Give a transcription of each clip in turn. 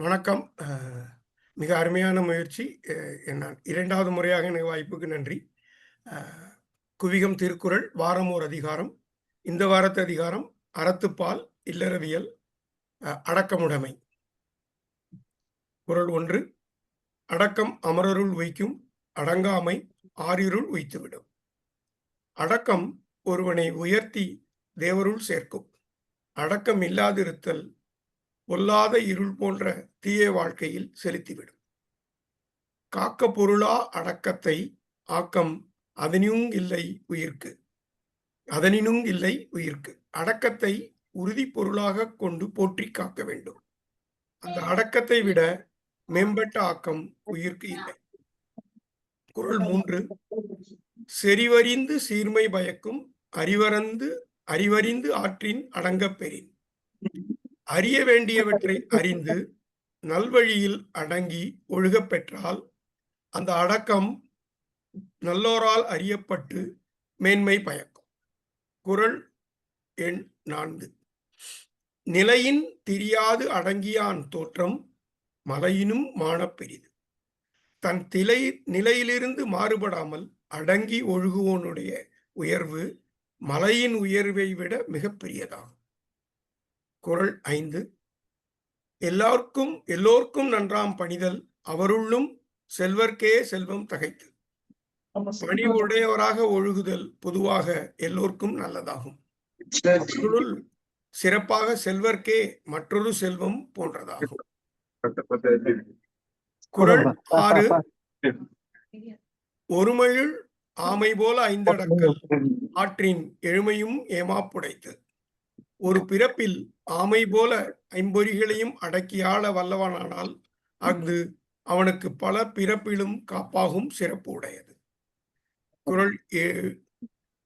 வணக்கம். மிக அருமையான முயற்சி. அ நான் 2வது முறையாக எனக்கு வாய்ப்புக்கு நன்றி. குவிகம் திருக்குறள் வாரம் ஓர் அதிகாரம். இந்த வாரத்து அதிகாரம் அறத்துப்பால், இல்லறவியல், அடக்கமுடைமை. குரல் ஒன்று அடக்கம் அமரருள் உய்க்கும் அடங்காமை ஆரிருள் உய்த்துவிடும். அடக்கம் ஒருவனை உயர்த்தி தேவருள் சேர்க்கும். அடக்கம் இல்லாதிருத்தல் பொல்லாத இருள் போன்ற தீய வாழ்க்கையில் செலுத்திவிடும். காக்க பொருளா அடக்கத்தை ஆக்கம் அதனினுங் இல்லை உயிர்க்கு. அதனினுங் இல்லை உயிர்க்கு. அடக்கத்தை உறுதி பொருளாக கொண்டு போற்றி காக்க வேண்டும். அந்த அடக்கத்தை விட மேம்பட்ட ஆக்கம் உயிர்க்கு இல்லை. குரல் மூன்று செறிவறிந்து சீர்மை பயக்கும் அறிவறந்து அறிவறிந்து ஆற்றின் அடங்கப் பெறின். அறிய வேண்டியவற்றை அறிந்து நல்வழியில் அடங்கி ஒழுகப் பெற்றால் அந்த அடக்கம் நல்லோரால் அறியப்பட்டு மேன்மை பயக்கும். குறள் எண் நான்கு. நிலையின் திரியாது அடங்கியான் தோற்றம் மலையினும் மானப்பெரிது தன் திலை நிலையிலிருந்து மாறுபடாமல் அடங்கி ஒழுகுவோனுடைய உயர்வு மலையின் உயர்வை விட மிகப்பெரியதாகும் குறள் 5 எல்லார்க்கும் எல்லோர்க்கும் நன்றாம் பணிதல் அவருள்ளும் செல்வர்க்கே செல்வம் தகைத்து. பணிவுடையவராக ஒழுகுதல் பொதுவாக எல்லோர்க்கும் நல்லதாகும். சிறப்பாக செல்வர்க்கே மற்றொரு செல்வம் போன்றதாகும். குறள் 6 ஒருமழுள் ஆமை போல ஐந்தடக்கல் ஆற்றின் எழுமையும் ஏமாப்புடைத்து. ஒரு பிறப்பில் ஆமை போல ஐம்பொறிகளையும் அடக்கியாள வல்லவனானால் அஃது அவனுக்கு பல பிறப்பிலும் காப்பாகும் சிறப்பு உடையது. குரல் ஏழு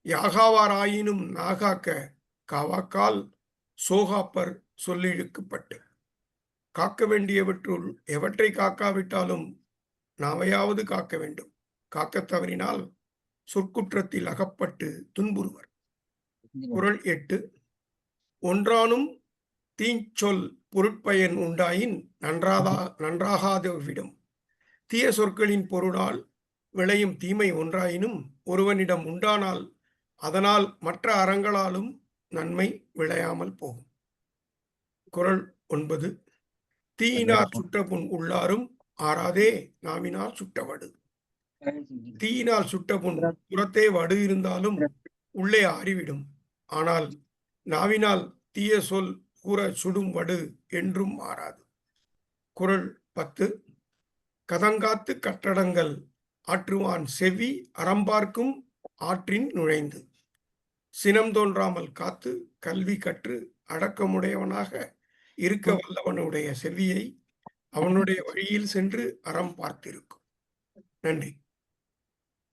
யாகாவாராயினும் நாகாக்க காவாக்கால் சோகாப்பர் சொல்லிழுக்கப்பட்டு காக்க வேண்டியவற்றுள் எவற்றை காக்காவிட்டாலும் நாவையாவது காக்க வேண்டும். காக்கத் தவறினால் சொற்குற்றத்தில் அகப்பட்டு துன்புறுவர். குரல் எட்டு ஒன்றானும் தீஞ்சொல் பொருட்பயன் உண்டாயின் நன்றாதா நன்றாகாதுவிடும். தீய சொற்களின் பொருளால் விளையும் தீமை ஒன்றாயினும் ஒருவனிடம் உண்டானால் அதனால் மற்ற அறங்களாலும் நன்மை விளையாமல் போகும். குறள் 9 தீயினாற் சுட்டபுண் உள்ளாரும் ஆறாதே நாவினாற் சுட்ட வடு. தீயினால் சுட்ட புண் புறத்தே வடு இருந்தாலும் உள்ளே ஆறிவிடும். ஆனால் நாவினால் தீய சொல் கூற சுடும் வடு என்றும் மாறாது குறள் பத்து கதங்காத்து கட்டடங்கள் ஆற்றுவான் செவ்வி அறம்பார்க்கும் ஆற்றின் நுழைந்து. சினம் தோன்றாமல் காத்து கல்வி கற்று அடக்கமுடையவனாக இருக்க வல்லவனுடைய செவ்வியை அவனுடைய வழியில் சென்று அறம் பார்த்திருக்கும். நன்றி.